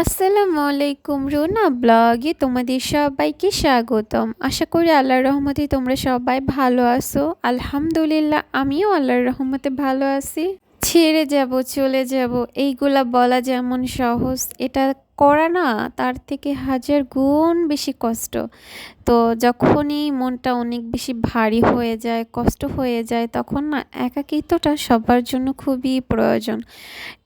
আসসালামু আলাইকুম রুনা ব্লগে তোমাদের সবাইকে স্বাগতম। আশা করি আল্লাহর রহমতে তোমরা সবাই ভালো আছো। আলহামদুলিল্লাহ, আমিও আল্লাহর রহমতে ভালো আছি। ছেড়ে যাব, চলে যাব, এইগুলা বলা যেমন সহজ। এটা করা না, তার থেকে হাজার গুণ বেশি কষ্ট। তো যখনই মনটা অনেক বেশি ভারী হয়ে যায়, কষ্ট হয়ে যায়, তখন না একাকিত্বটা সবার জন্য খুবই প্রয়োজন।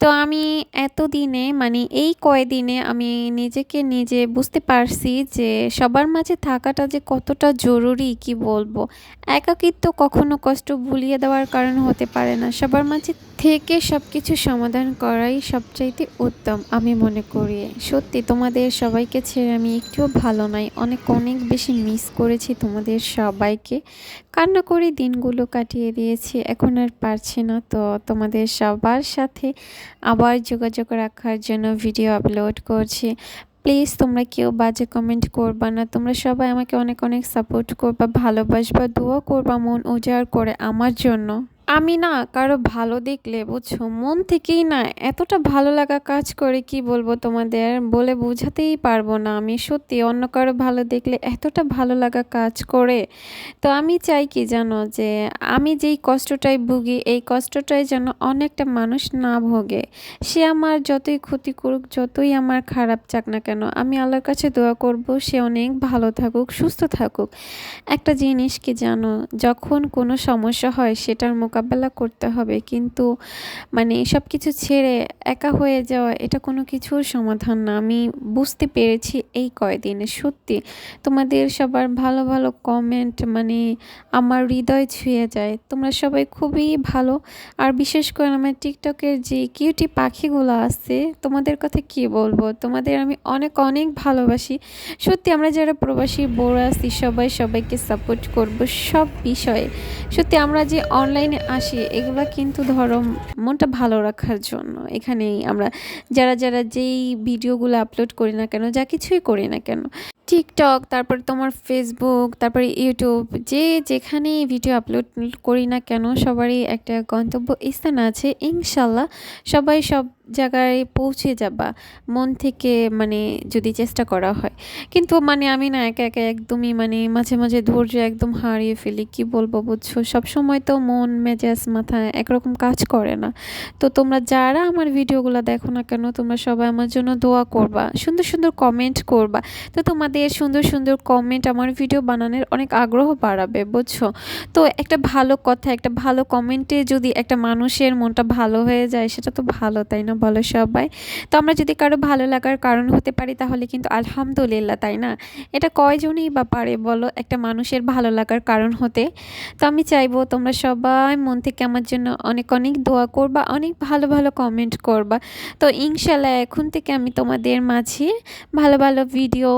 তো আমি এতদিনে মানে এই কয়দিনে আমি নিজেকে নিজে বুঝতে পারছি যে সবার মাঝে থাকাটা যে কতটা জরুরি, কি বলব? একাকিত্ব কখনো কষ্ট ভুলিয়ে দেওয়ার কারণ হতে পারে না। সবার মাঝে থেকে সব কিছু সমাধান করাই সবচাইতে উত্তম, আমি মনে করি। সত্যি তোমাদের সবাইকে ছেড়ে আমি একটুও ভালো নাই। অনেক অনেক বেশি মিস করেছি তোমাদের সবাইকে। কান্না করে দিনগুলো কাটিয়ে দিয়েছি, এখন আর পারছি না। তো তোমাদের সবার সাথে আবার যোগাযোগ রাখার জন্য ভিডিও আপলোড করছি। প্লিজ তোমরা কেউ বাজে কমেন্ট করবা না। তোমরা সবাই আমাকে অনেক অনেক সাপোর্ট করবা, ভালোবাসবা, দোয়া করবা, মন উজাড় করে আমার জন্য। আমি না কারও ভালো দেখলে বুঝছ? মন থেকেই না এতটা ভালো লাগা কাজ করে, কি বলব তোমাদের? বলে বোঝাতেই পারব না আমি। সত্যি অন্য কারও ভালো দেখলে এতটা ভালো লাগা কাজ করে। তো আমি চাই কি জানো যে, আমি যেই কষ্টটাই ভুগি, এই কষ্টটাই যেন অনেকটা মানুষ না ভোগে। সে আমার যতই ক্ষতি করুক, যতই আমার খারাপ চাক না কেন, আমি আল্লাহর কাছে দোয়া করব, সে অনেক ভালো থাকুক, সুস্থ থাকুক। একটা জিনিস কি জানো? যখন কোনো সমস্যা হয়, সেটার মোকাবিলা মোকাবেলা করতে হবে। কিন্তু মানে সব কিছু ছেড়ে একা হয়ে যাওয়া, এটা কোনো কিছুর সমাধান না। আমি বুঝতে পেরেছি এই কয়দিনে। সত্যি, তোমাদের সবার ভালো ভালো কমেন্ট মানে আমার হৃদয় ছুঁয়ে যায়। তোমরা সবাই খুবই ভালো। আর বিশেষ করে আমার টিকটকের যে কিউটি পাখিগুলো আছে, তোমাদের কথা কি বলব? তোমাদের আমি অনেক অনেক ভালোবাসি। সত্যি, আমরা যারা প্রবাসী বড় আছি, সবাই সবাইকে সাপোর্ট করব সব বিষয়ে। সত্যি, আমরা যে অনলাইনে আসি, এগুলো কিন্তু ধরো মনটা ভালো রাখার জন্য। এখানেই আমরা যারা যারা যেই ভিডিওগুলো আপলোড করি না কেন, যা কিছুই করি না কেন টিকটক তারপর তোমার ফেসবুক তারপরে ইউটিউব যে যেখানে ভিডিও আপলোড করি না কেন, সবারই একটা গন্তব্য স্থান আছে, ইনশাল্লাহ সবাই সব জায়গায় পৌঁছে যাবা, মন থেকে মানে যদি চেষ্টা করা হয়। কিন্তু মানে আমি না একা একা একদমই মানে মাঝে মাঝে ধৈর্য একদম হারিয়ে ফেলি, কি বলব বুঝছ? সব সময় তো মন, মেজাজ মাথায় একরকম কাজ করে না। তো তোমরা যারা আমার ভিডিওগুলো দেখো না কেন, তোমরা সবাই আমার জন্য দোয়া করবা, সুন্দর সুন্দর কমেন্ট করবা। তো তোমাদের সুন্দর সুন্দর কমেন্ট আমার ভিডিও বানানোর অনেক আগ্রহ বাড়াবে, বুঝছ? তো একটা ভালো কথা, একটা ভালো কমেন্টে যদি একটা মানুষের মনটা ভালো হয়ে যায়, সেটা তো ভালো, তাই না বলো সবাই? তো আমরা যদি কারও ভালো লাগার কারণ হতে পারি, তাহলে কিন্তু আলহামদুলিল্লাহ, তাই না? এটা কয়জনই বা পারে বলো, একটা মানুষের ভালো লাগার কারণ হতে? তো আমি চাইব তোমরা সবাই মন থেকে আমার জন্য অনেক অনেক দোয়া করবা, অনেক ভালো ভালো কমেন্ট করবা। তো ইনশাল্লাহ এখন থেকে আমি তোমাদের মাঝে ভালো ভালো ভিডিও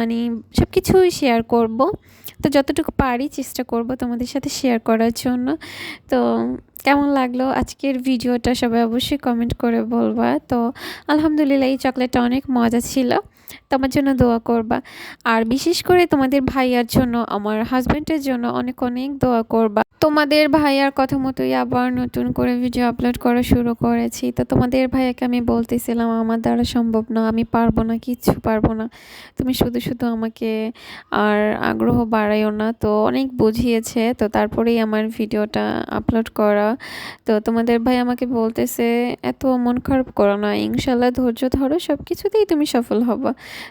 মানে সব কিছুই শেয়ার করব। তো যতটুকু পারি চেষ্টা করব তোমাদের সাথে শেয়ার করার জন্য। তো কেমন লাগল আজকের ভিডিওটা সবাই অবশ্যই কমেন্ট করে বলবা। তো আলহামদুলিল্লাহ, এই চকলেটটা অনেক মজা ছিল। তোমার জন্য দোয়া করবা। আর বিশেষ করে তোমাদের ভাইয়ার জন্য, আমার হাজব্যান্ডের জন্য অনেক অনেক দোয়া করবা। তোমাদের ভাইয়ার কথা মতোই আবার নতুন করে ভিডিও আপলোড করা শুরু করেছি। তো তোমাদের ভাইয়াকে আমি বলতেছিলাম, আমার দ্বারা সম্ভব না, আমি পারব না, কিচ্ছু পারব না। তুমি শুধু শুধু আমাকে আর আগ্রহ বাড়াইও না। তো অনেক বুঝিয়েছে, তো তারপরেই আমার ভিডিওটা আপলোড করা। তো তোমাদের ভাই আমাকে বলতেছে, এত মন খারাপ করো না ইনশাল্লাহ ধৈর্য ধরো সব কিছুতেই তুমি সফল হবা।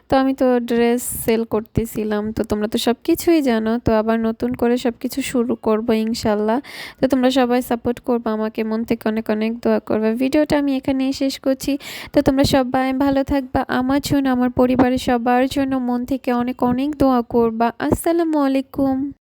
তো আমি তো ড্রেস সেল করতেছিলাম, তো তোমরা তো সব কিছুই জানো, তো আবার নতুন করে সব কিছু শুরু করব ইনশাল্লাহ। তো তোমরা সবাই সাপোর্ট করব আমাকে, মন থেকে অনেক অনেক দোয়া করবে। ভিডিওটা আমি এখানেই শেষ করছি। তো তোমরা সবাই ভালো থাকবা, আমার জন্য, আমার পরিবারের সবার জন্য মন থেকে অনেক অনেক দোয়া করবা। আসসালামু আলাইকুম।